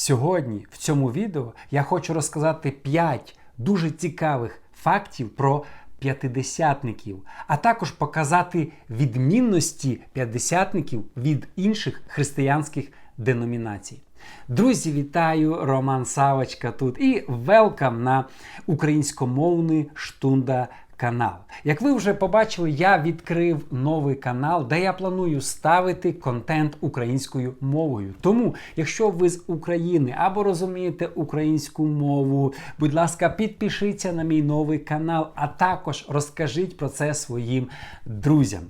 Сьогодні в цьому відео я хочу розказати 5 дуже цікавих фактів про п'ятидесятників, а також показати відмінності п'ятдесятників від інших християнських деномінацій. Друзі, вітаю! Роман Савочка тут і велкам на українськомовний штунда канал. Як ви вже побачили, я відкрив новий канал, де я планую ставити контент українською мовою. Тому, якщо ви з України або розумієте українську мову, будь ласка, підпишіться на мій новий канал, а також розкажіть про це своїм друзям.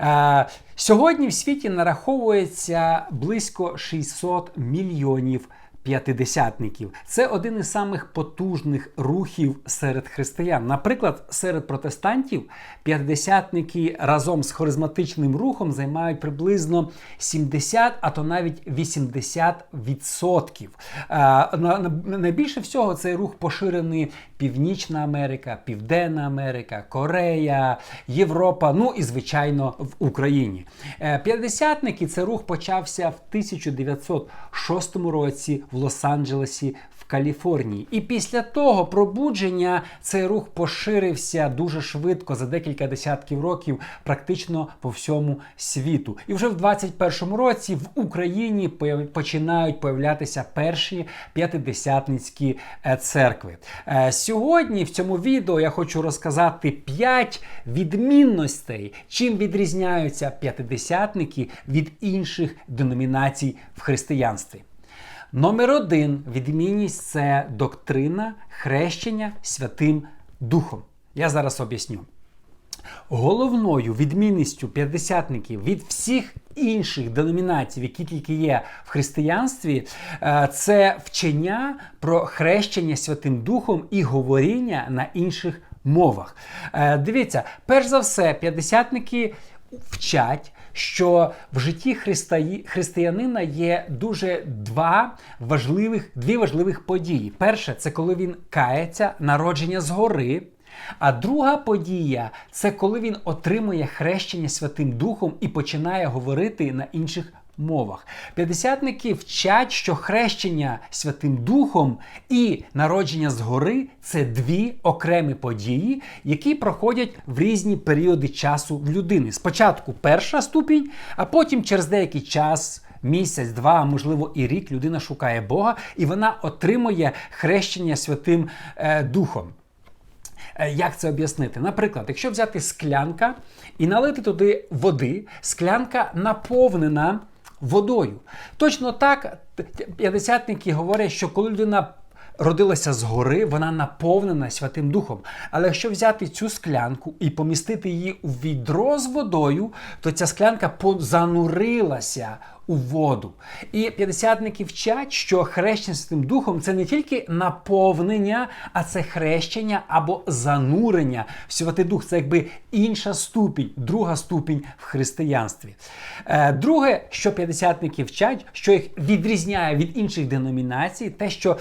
Е, Сьогодні в світі нараховується близько 600 мільйонів п'ятидесятників. Це один із самих потужних рухів серед християн. Наприклад, серед протестантів п'ятидесятники разом з харизматичним рухом займають приблизно 70, а то навіть 80 відсотків. Е, на- на- Найбільше всього цей рух поширений Північна Америка, Південна Америка, Корея, Європа, ну і звичайно в Україні. Е, П'ятдесятники це рух почався в 1906 році в Лос-Анджелесі. В Каліфорнії, і після того пробудження цей рух поширився дуже швидко за декілька десятків років, практично по всьому світу. І вже в 21-му році в Україні починають появлятися перші п'ятидесятницькі е, церкви. Е, Сьогодні в цьому відео я хочу розказати 5 відмінностей, чим відрізняються п'ятидесятники від інших деномінацій в християнстві. Номер один відмінність це доктрина хрещення Святим Духом. Я зараз об'ясню. Головною відмінністю п'ятдесятників від всіх інших деномінацій, які тільки є в християнстві, е, це вчення про хрещення Святим Духом і говоріння на інших мовах. Е, Дивіться, перш за все, п'ятдесятники вчать. Що в житті християнина є дуже два важливих, дві важливих події. Перше, це коли він кається, народження згори. А друга подія це коли він отримує хрещення Святим Духом і починає говорити на інших мовах. П'ятдесятники вчать, що хрещення Святим Духом і народження згори це дві окремі події, які проходять в різні періоди часу в людини. Спочатку перша ступінь, а потім через деякий час. Місяць, два, а можливо і рік людина шукає Бога, і вона отримує хрещення Святим е, Духом. Е, Як це об'яснити? Наприклад, якщо взяти склянка і налити туди води, склянка наповнена водою. Точно так п'ятдесятники говорять, що коли людина родилася згори, вона наповнена Святим Духом. Але якщо взяти цю склянку і помістити її у відро з водою, то ця склянка занурилася у воду. І п'ятдесятники вчать, що хрещення Святим Духом це не тільки наповнення, а це хрещення або занурення в Святий Дух. Це якби інша ступінь, друга ступінь в християнстві. Е, Друге, що п'ятдесятники вчать, що їх відрізняє від інших деномінацій, те, що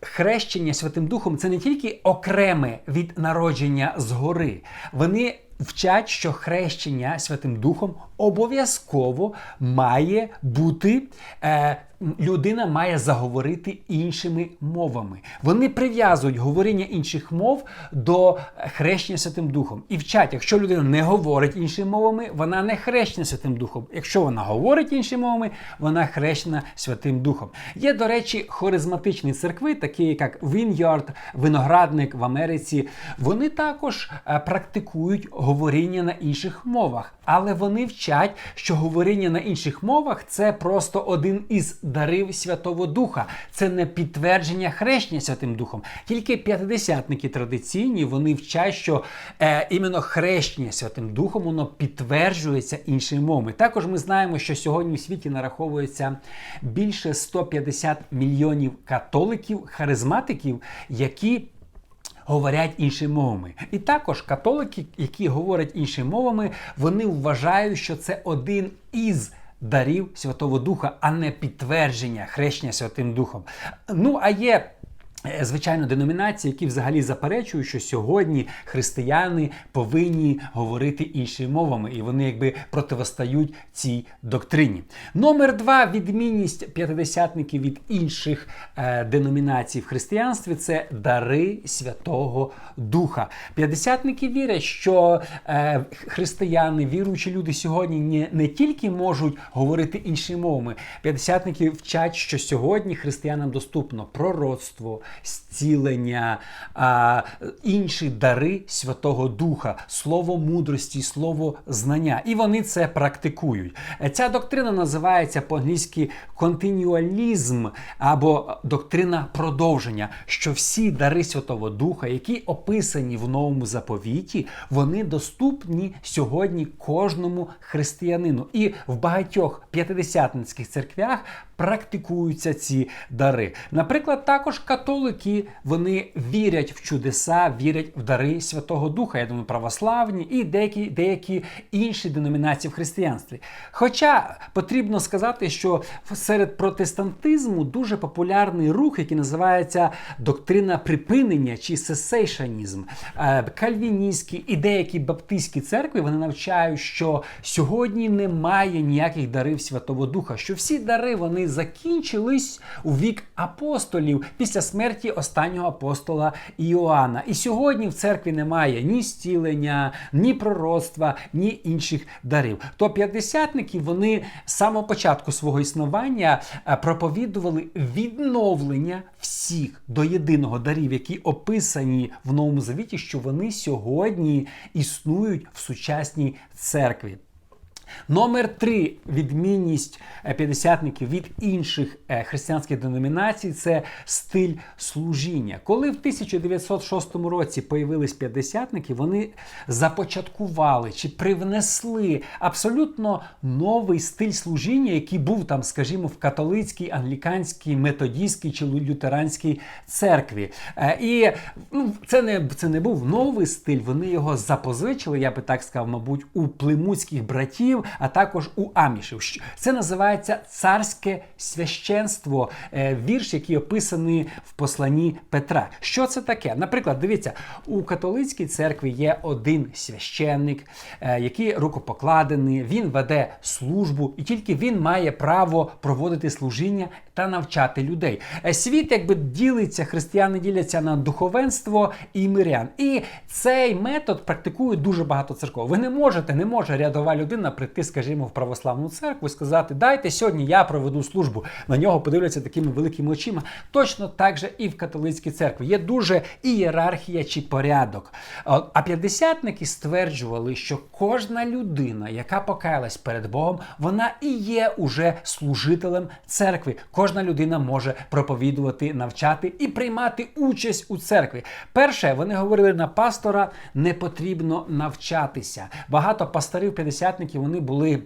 хрещення Святим Духом це не тільки окреме від народження згори. Вони вчать, що хрещення Святим Духом обов'язково має бути. Е, Людина має заговорити іншими мовами. Вони прив'язують говоріння інших мов до хрещення Святим Духом. І вчать, якщо людина не говорить іншими мовами, вона не хрещена Святим Духом. Якщо вона говорить іншими мовами, вона хрещена Святим Духом. Є, до речі, харизматичні церкви, такі як Vineyard, виноградник в Америці. Вони також е, практикують говоріння на інших мовах, але вони вчать, що говоріння на інших мовах це просто один із дарив Святого Духа. Це не підтвердження хрещення Святим Духом. Тільки п'ятидесятники традиційні вони вчать, що е, іменно хрещення Святим Духом воно підтверджується іншими мовами. Також ми знаємо, що сьогодні в світі нараховується більше 150 мільйонів католиків, харизматиків, які говорять іншими мовами. І також католики, які говорять іншими мовами, вони вважають, що це один із дарів Святого Духа, а не підтвердження хрещення Святим Духом. Ну а є Звичайно, деномінації, які взагалі заперечують, що сьогодні християни повинні говорити іншими мовами, і вони якби противостають цій доктрині. Номер два відмінність п'ятидесятників від інших е, деномінацій в християнстві це дари Святого Духа. П'ятдесятники вірять, що е, християни, віруючі люди сьогодні не, не тільки можуть говорити іншими мовами. П'ятдесятники вчать, що сьогодні християнам доступно пророцтво зцілення, а, інші дари Святого Духа, слово мудрості, слово знання. І вони це практикують. Ця доктрина називається по-англійськи континюалізм або доктрина продовження, що всі дари Святого Духа, які описані в новому заповіті, вони доступні сьогодні кожному християнину. І в багатьох п'ятидесятницьких церквях практикуються ці дари. Наприклад, також католики вони вірять в чудеса, вірять в дари Святого Духа. Я думаю, православні і деякі деякі інші деномінації в християнстві. Хоча потрібно сказати, що серед протестантизму дуже популярний рух, який називається доктрина припинення чи сесейшанізм. Кальвіністські і деякі баптистські церкви вони навчають, що сьогодні немає ніяких дарів Святого Духа, що всі дари вони закінчились у вік апостолів після смерті останнього апостола Іоанна. І сьогодні в церкві немає ні зцілення, ні пророцтва, ні інших дарів. То п'ятдесятники вони з самого початку свого існування е, проповідували відновлення всіх до єдиного дарів, які описані в Новому Завіті, що вони сьогодні існують в сучасній церкві. Номер три відмінність е, п'ятдесятників від інших е, християнських деномінацій це стиль служіння. Коли в 1906 році появились п'ятдесятники, вони започаткували чи привнесли абсолютно новий стиль служіння, який був там, скажімо, в католицькій, англіканській, методійській чи лютеранській церкві. Е, і ну, це не це не був новий стиль. Вони його запозичили, я би так сказав, мабуть, у плимутських братів а також у амішів. Це називається царське священство, е, вірш, який описаний в посланні Петра. Що це таке? Наприклад, дивіться, у католицькій церкві є один священник, е, який рукопокладений, він веде службу, і тільки він має право проводити служіння та навчати людей. Е, світ, якби ділиться, християни діляться на духовенство і мирян. І цей метод практикує дуже багато церков. Ви не можете, не може рядова людина прийти, скажімо, в православну церкву і сказати, дайте сьогодні я проведу службу. На нього подивляться такими великими очима. Точно так же і в католицькій церкві. Є дуже ієрархія чи порядок. А п'ятдесятники стверджували, що кожна людина, яка покаялась перед Богом, вона і є уже служителем церкви. Кожна людина може проповідувати, навчати і приймати участь у церкві. Перше, вони говорили на пастора, не потрібно навчатися. Багато пасторів п'ятдесятників вони були.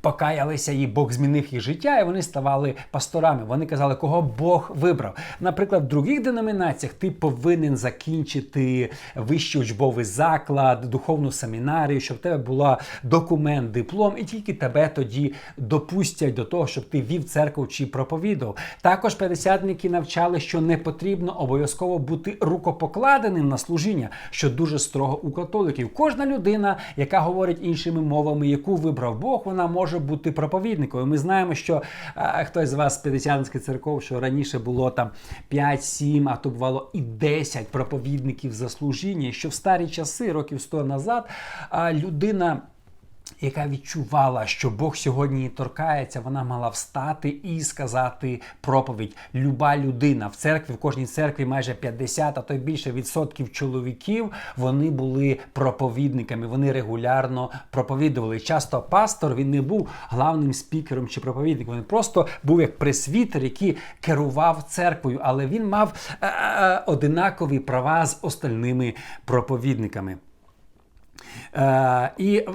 Покаялися і Бог змінив їх життя, і вони ставали пасторами. Вони казали, кого Бог вибрав. Наприклад, в других деномінаціях ти повинен закінчити вищий учбовий заклад, духовну семінарію, щоб в тебе була документ, диплом, і тільки тебе тоді допустять до того, щоб ти вів церкву чи проповідав. Також п'ятдесятники навчали, що не потрібно обов'язково бути рукопокладеним на служіння, що дуже строго у католиків. Кожна людина, яка говорить іншими мовами, яку вибрав Бог, вона може бути проповідником. Ми знаємо, що а, хтось з вас з П'ятдесятницьких церков, що раніше було там 5-7, а то бувало і 10 проповідників за служіння, що в старі часи, років 100 назад, а, людина яка відчувала, що Бог сьогодні її торкається, вона мала встати і сказати проповідь. Люба людина в церкві, в кожній церкві майже 50, а то й більше відсотків чоловіків вони були проповідниками. Вони регулярно проповідували. Часто пастор він не був главним спікером чи проповідником. Він просто був як пресвітер, який керував церквою, але він мав е, е, одинакові права з остальними проповідниками. Е, і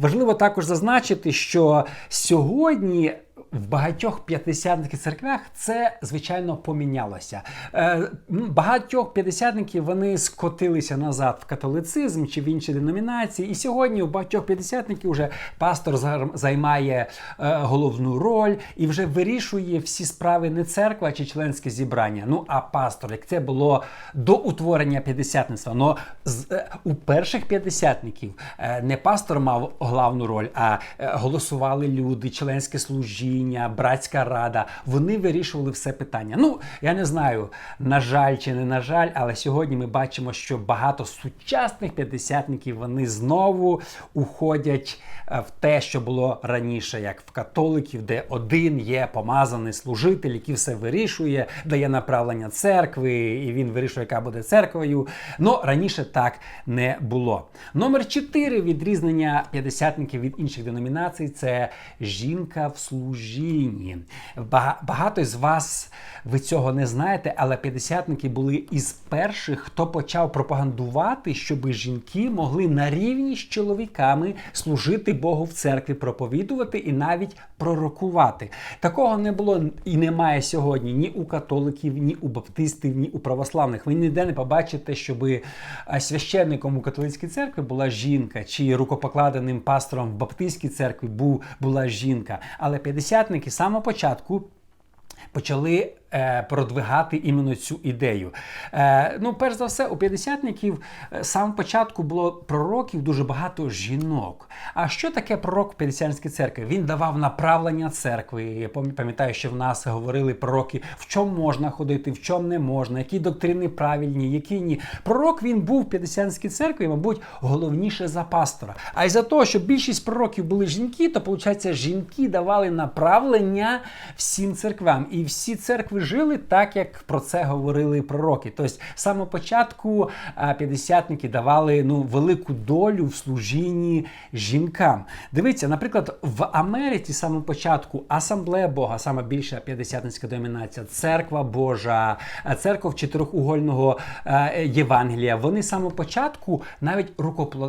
важливо також зазначити, що сьогодні в багатьох п'ятдесятників церквях це звичайно помінялося. Е, багатьох п'ятдесятників вони скотилися назад в католицизм чи в інші деномінації. І сьогодні у багатьох п'ятдесятників вже пастор займає е, головну роль і вже вирішує всі справи не церква чи членське зібрання. Ну а пастор, як це було до утворення п'ятдесятництва. Но з, е, у перших п'ятдесятників не пастор мав главну роль, а голосували люди, членське служіння, братська рада. Вони вирішували все питання. Ну я не знаю, на жаль чи не на жаль, але сьогодні ми бачимо, що багато сучасних п'ятдесятників вони знову уходять е, в те, що було раніше, як в католиків, де один є помазаний служитель, який все вирішує, дає направлення церкви, і він вирішує, яка буде церквою. Ну раніше так не було. Номер 4 відрізнення п'ятдесятників від інших деномінацій це жінка в служінні. Багато з вас ви цього не знаєте, але п'ятдесятники були із перших, хто почав пропагандувати, щоб жінки могли на рівні з чоловіками служити Богу в церкві, проповідувати і навіть пророкувати. Такого не було і немає сьогодні ні у католиків, ні у баптистів, ні у православних. Ви ніде не побачите, щоб священником у католицькій церкві була жінка, чи рукопокладеним пастором в баптистській церкві була жінка. Але п'ятдесятники з самого початку почали продвигати іменно цю ідею. Е, ну, перш за все, у п'ятдесятників е, самого початку було пророків дуже багато жінок. А що таке пророк в п'ятдесятницькій церкві? Він давав направлення церкви. Я пам'ятаю, що в нас говорили пророки, в чому можна ходити, в чому не можна, які доктрини правильні, які ні. Пророк він був в п'ятдесятницькій церкві, мабуть, головніше за пастора. А із за того, що більшість пророків були жінки, то виходить, жінки давали направлення всім церквам. І всі церкви жили так, як про це говорили пророки. Тобто, з самого початку п'ятдесятники давали ну, велику долю в служінні жінкам. Дивіться, наприклад, в Америці з початку асамблея Бога, саме більша п'ятдесятницька домінація, церква Божа, церква чотирьохугольного Євангелія. Вони з початку навіть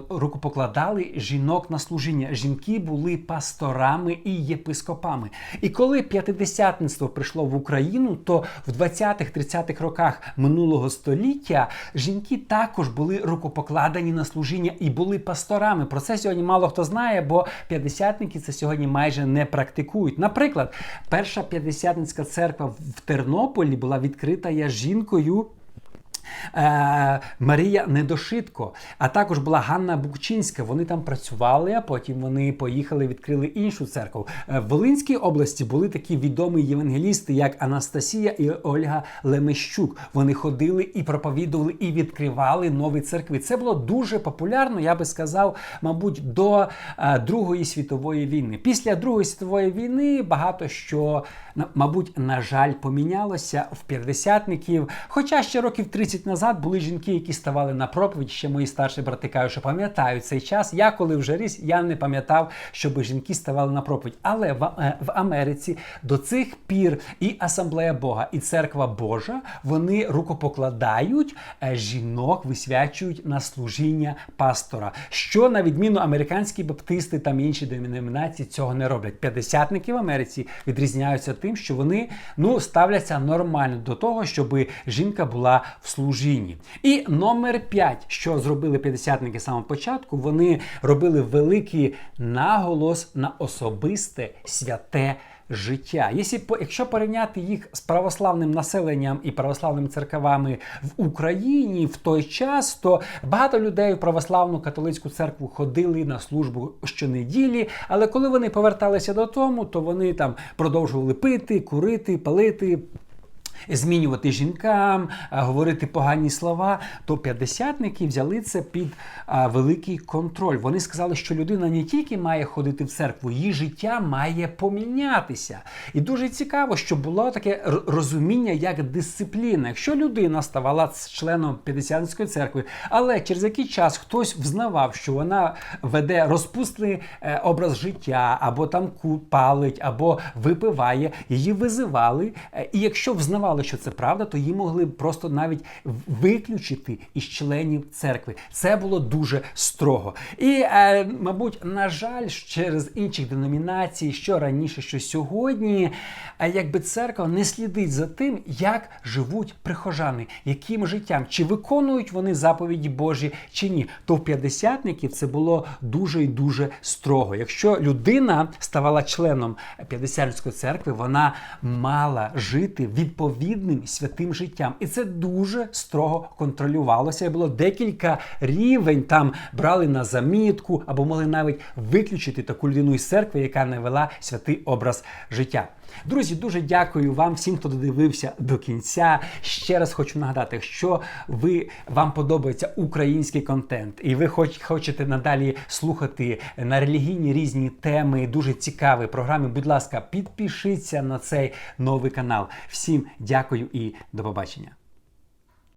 рукопокладали жінок на служіння. Жінки були пасторами і єпископами. І коли п'ятидесятництво прийшло в Україну, то в 20-30-х роках минулого століття жінки також були рукопокладені на служіння і були пасторами. Про це сьогодні мало хто знає, бо п'ятдесятники це сьогодні майже не практикують. Наприклад, перша п'ятдесятницька церква в Тернополі була відкрита жінкою. Е, Марія Недошитко, а також була Ганна Букчинська. Вони там працювали, а потім вони поїхали, відкрили іншу церкву. Е, В Волинській області були такі відомі євангелісти, як Анастасія і Ольга Лемещук. Вони ходили і проповідували, і відкривали нові церкви. Це було дуже популярно, я би сказав, мабуть, до е, Другої світової війни. Після Другої світової війни багато що, мабуть, на жаль, помінялося в п'ятдесятників. Хоча ще років 30 назад були жінки, які ставали на проповідь. Ще мої старші брати кажуть, що пам'ятають цей час. Я коли вже ріс, я не пам'ятав, щоб жінки ставали на проповідь. Але в, е, в Америці до цих пір і асамблея Бога, і церква Божа вони рукопокладають е, жінок, висвячують на служіння пастора. Що на відміну американські баптисти там інші деномінації цього не роблять. П'ятдесятники в Америці відрізняються тим, що вони ну ставляться нормально до того, щоб жінка була в служінні. І номер 5, що зробили п'ятдесятники самого початку, вони робили великий наголос на особисте святе. Життя, Якщо, по- якщо порівняти їх з православним населенням і православними церквами в Україні в той час, то багато людей в православну католицьку церкву ходили на службу щонеділі, але коли вони поверталися додому, то вони там продовжували пити, курити, палити змінювати жінкам, говорити погані слова, то п'ятдесятники взяли це під великий контроль. Вони сказали, що людина не тільки має ходити в церкву, її життя має помінятися. І дуже цікаво, що було таке розуміння як дисципліна. Якщо людина ставала членом п'ятдесятницької церкви, але через який час хтось взнавав, що вона веде розпусний е, образ життя, або там палить, або випиває, її визивали. е, І якщо взнавав, визнавали, що це правда, то її могли просто навіть виключити із членів церкви. Це було дуже строго. І, е, мабуть, на жаль, через інших деномінацій, що раніше, що сьогодні, е, якби церква не слідить за тим, як живуть прихожани, яким життям, чи виконують вони заповіді Божі, чи ні. То в п'ятдесятників це було дуже і дуже строго. Якщо людина ставала членом п'ятдесятницької церкви, вона мала жити відповідним святим життям, і це дуже строго контролювалося. І було декілька рівень. Там брали на замітку або могли навіть виключити таку людину із церкви, яка не вела святий образ життя. Друзі, дуже дякую вам всім, хто додивився до кінця. Ще раз хочу нагадати, якщо ви вам подобається український контент, і ви хоч хочете надалі слухати на релігійні різні теми, дуже цікаві програми. Будь ласка, підпишіться на цей новий канал. Всім дякую і до побачення.